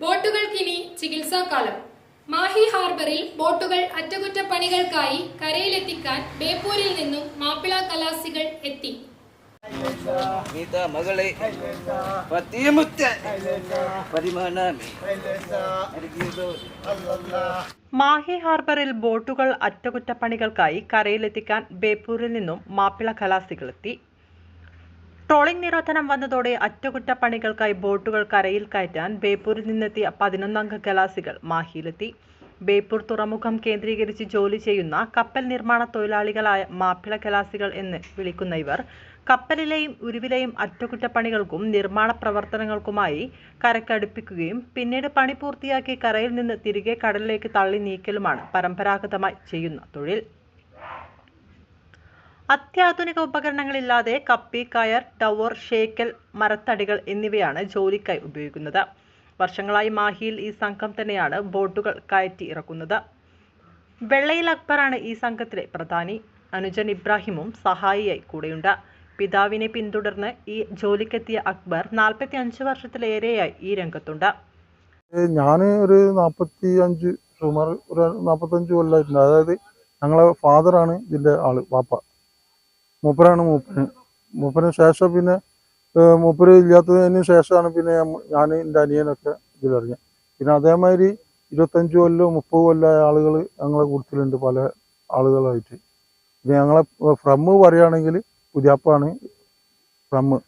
ബോട്ടുകൾക്ക് ബോട്ടുകൾക്കിനി ചികിത്സാകാലം. മാഹി ഹാർബറിൽ ബോട്ടുകൾ അറ്റകുറ്റപ്പണികൾക്കായി കരയിലെത്തിക്കാൻ ബേപ്പൂരിൽ നിന്നും മാപ്പിള കലാസികൾ എത്തി. മാഹി ഹാർബറിൽ ബോട്ടുകൾ അറ്റകുറ്റപ്പണികൾക്കായി കരയിലെത്തിക്കാൻ ബേപ്പൂരിൽ നിന്നും മാപ്പിള കലാസികൾ എത്തി. ട്രോളിംഗ് നിരോധനം വന്നതോടെ അറ്റകുറ്റപ്പണികൾക്കായി ബോട്ടുകൾ കരയിൽ കയറ്റാൻ ബേപ്പൂരിൽ നിന്നെത്തിയ പതിനൊന്നംഗ കലാസികൾ മാഹിയിലെത്തി. ബേപ്പൂർ തുറമുഖം കേന്ദ്രീകരിച്ച് ജോലി ചെയ്യുന്ന കപ്പൽ നിർമ്മാണ തൊഴിലാളികളായ മാപ്പിള കലാസികൾ എന്ന് വിളിക്കുന്ന ഇവർ കപ്പലിലെയും ഉരുവിലെയും അറ്റകുറ്റപ്പണികൾക്കും നിർമ്മാണ പ്രവർത്തനങ്ങൾക്കുമായി കരക്കടുപ്പിക്കുകയും പിന്നീട് പണി പൂർത്തിയാക്കി കരയിൽ നിന്ന് തിരികെ കടലിലേക്ക് തള്ളി നീക്കലുമാണ് പരമ്പരാഗതമായി ചെയ്യുന്ന തൊഴിൽ. അത്യാധുനിക ഉപകരണങ്ങളില്ലാതെ കപ്പി കയർ ടവർ ഷേക്കൽ മരത്തടികൾ എന്നിവയാണ് ജോലിക്കായി ഉപയോഗിക്കുന്നത്. വർഷങ്ങളായി മാഹിയിൽ ഈ സംഘം തന്നെയാണ് ബോട്ടുകൾ കയറ്റി ഇറക്കുന്നത്. വെള്ളയിൽ അക്ബറാണ് ഈ സംഘത്തിലെ പ്രധാനി. അനുജൻ ഇബ്രാഹിമും സഹായിയായി കൂടെയുണ്ട്. പിതാവിനെ പിന്തുടർന്ന് ഈ ജോലിക്കെത്തിയ അക്ബർ നാൽപ്പത്തി അഞ്ച് വർഷത്തിലേറെയായി ഈ രംഗത്തുണ്ട്. ഞാൻ ഒരു നാൽപ്പത്തി അഞ്ച് സുമാർ ഒരു നാൽപ്പത്തഞ്ച് കൊല്ലമായിട്ടുണ്ട് അതായത് ഞങ്ങളെ ഫാദറാണ് ഇതിന്റെ ആൾ വാപ്പ. മൂപ്പരാണ് മൂപ്പന് മൂപ്പന് ശേഷം പിന്നെ മൂപ്പര് ഇല്ലാത്തതിന് ശേഷമാണ് പിന്നെ ഞാൻ എന്റെ അനിയനൊക്കെ ഇതിലറിഞ്ഞത് പിന്നെ അതേമാതിരി ഇരുപത്തഞ്ച് കൊല്ലോ മുപ്പത് കൊല്ലോ ആളുകൾ ഞങ്ങളെ കൂട്ടത്തിലുണ്ട് പല ആളുകളായിട്ട്. പിന്നെ ഞങ്ങളെ ഫ്രമ്മ് പറയുകയാണെങ്കിൽ പുതിയാപ്പാണ് ഫ്രമ്മ്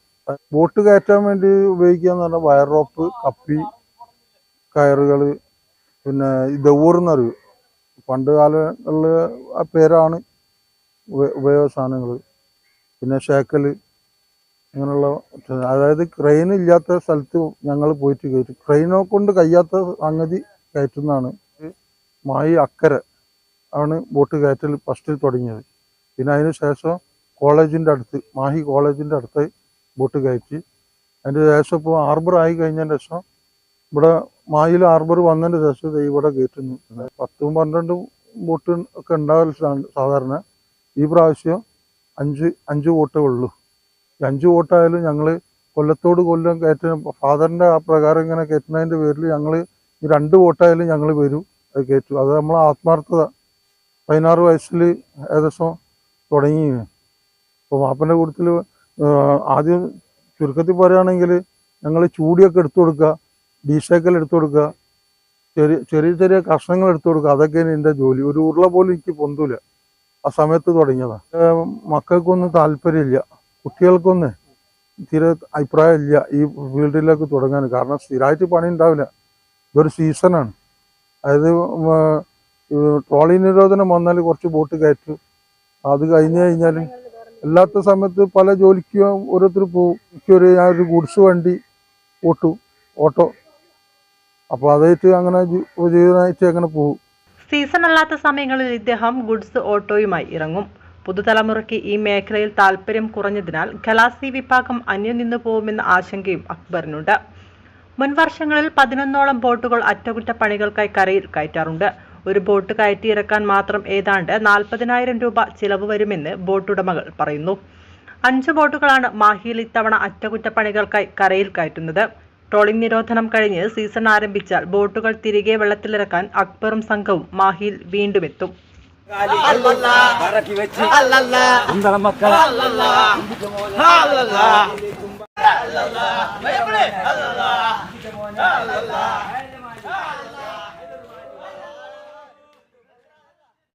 ബോട്ട് കയറ്റാൻ വേണ്ടി ഉപയോഗിക്കുക എന്ന് പറഞ്ഞാൽ വയർ റോപ്പ് കപ്പി കയറുകൾ പിന്നെ ഈ ദവൂർന്ന് അറിയും പണ്ട് കാലങ്ങളിൽ ആ പേരാണ് ഉപയോഗ സാധനങ്ങൾ. പിന്നെ ഷേക്കൽ അങ്ങനെയുള്ള അതായത് ക്രെയിൻ ഇല്ലാത്ത സ്ഥലത്ത് ഞങ്ങൾ പോയിട്ട് കയറ്റും. ക്രെയിനോ കൊണ്ട് കഴിയാത്ത സംഗതി കയറ്റുന്നതാണ് മായി അക്കര. ആണ് ബോട്ട് കയറ്റൽ ഫസ്റ്റിൽ തുടങ്ങിയത്. പിന്നെ അതിന് ശേഷം കോളേജിന്റെ അടുത്ത് മാഹി കോളേജിന്റെ അടുത്ത് ബോട്ട് കയറ്റി. അതിന്റെ ശേഷം ഇപ്പോൾ ഹാർബർ ആയി കഴിഞ്ഞതിന്റെ ശേഷം ഇവിടെ മായിൽ ഹാർബർ വന്നതിന്റെ ശേഷം ഇവിടെ കയറ്റുന്നു. പത്തും പന്ത്രണ്ടും ബോട്ട് ഒക്കെ ഉണ്ടാവൽ സാധാരണ. ഈ പ്രാവശ്യം അഞ്ച് അഞ്ച് വോട്ടേ ഉള്ളൂ. ഈ അഞ്ച് വോട്ടായാലും ഞങ്ങൾ കൊല്ലത്തോട് കൊല്ലം കയറ്റുന്ന ഫാദറിന്റെ ആ പ്രകാരം ഇങ്ങനെ കയറ്റുന്നതിന്റെ പേരിൽ ഞങ്ങൾ ഈ രണ്ട് വോട്ടായാലും ഞങ്ങൾ വരും അത് കയറ്റും. അത് നമ്മൾ ആത്മാർത്ഥത. പതിനാറ് വയസ്സിൽ ഏകദേശം തുടങ്ങി അപ്പോൾ മാപ്പന്റെ കൂട്ടത്തിൽ ആദ്യം ചുരുക്കത്തിൽ പറയുകയാണെങ്കിൽ ഞങ്ങൾ ചൂടിയൊക്കെ എടുത്തു കൊടുക്കുക ഡീഷേക്കൽ എടുത്തു കൊടുക്കുക ചെറിയ ചെറിയ ചെറിയ കഷ്ണങ്ങൾ എടുത്തു കൊടുക്കുക. അതൊക്കെയാണ് എന്റെ ജോലി. ഒരു ഉരുള പോലും എനിക്ക് പൊന്തൂല. ആ സമയത്ത് തുടങ്ങിയതാണ് മക്കൾക്കൊന്നും താല്പര്യമില്ല കുട്ടികൾക്കൊന്നും തീരെ അഭിപ്രായമില്ല ഈ ഫീൽഡിലേക്ക് തുടങ്ങാൻ കാരണം സ്ഥിരമായിട്ട് പണി ഉണ്ടാവില്ല ഇതൊരു സീസണാണ് അതായത് ട്രോളി നിരോധനം വന്നാൽ കുറച്ച് ബോട്ട് കയറ്റും അത് കഴിഞ്ഞ് കഴിഞ്ഞാൽ അല്ലാത്ത സമയത്ത് പല ജോലിക്ക് ഓരോരുത്തർ പോവും എനിക്കൊരു ഞാൻ ഒരു ഗുഡ്സ് വണ്ടി ഓട്ടു ഓട്ടോ അപ്പോൾ അതായിട്ട് അങ്ങനെ ജീവിതമായിട്ട് അങ്ങനെ പോകും സീസൺ അല്ലാത്ത സമയങ്ങളിൽ ഇദ്ദേഹം ഗുഡ്സ് ഓട്ടോയുമായി ഇറങ്ങും. പുതുതലമുറയ്ക്ക് ഈ മേഖലയിൽ താല്പര്യം കുറഞ്ഞതിനാൽ ഖലാസി വിഭാഗം അന്യം നിന്നു പോകുമെന്ന ആശങ്കയും അക്ബറിനുണ്ട്. മുൻ വർഷങ്ങളിൽ പതിനൊന്നോളം ബോട്ടുകൾ അറ്റകുറ്റപ്പണികൾക്കായി കരയിൽ കയറ്റാറുണ്ട്. ഒരു ബോട്ട് കയറ്റിയിറക്കാൻ മാത്രം ഏതാണ്ട് നാൽപ്പതിനായിരം രൂപ ചിലവ് വരുമെന്ന് ബോട്ടുടമകൾ പറയുന്നു. അഞ്ച് ബോട്ടുകളാണ് മാഹിയിൽ ഇത്തവണ അറ്റകുറ്റപ്പണികൾക്കായി കരയിൽ കയറ്റുന്നത്. ട്രോളിംഗ് നിരോധനം കഴിഞ്ഞ് സീസൺ ആരംഭിച്ചാൽ ബോട്ടുകൾ തിരികെ വെള്ളത്തിലിറക്കാൻ അക്ബറും സംഘവും മാഹിയിൽ വീണ്ടും എത്തും മക്കളെ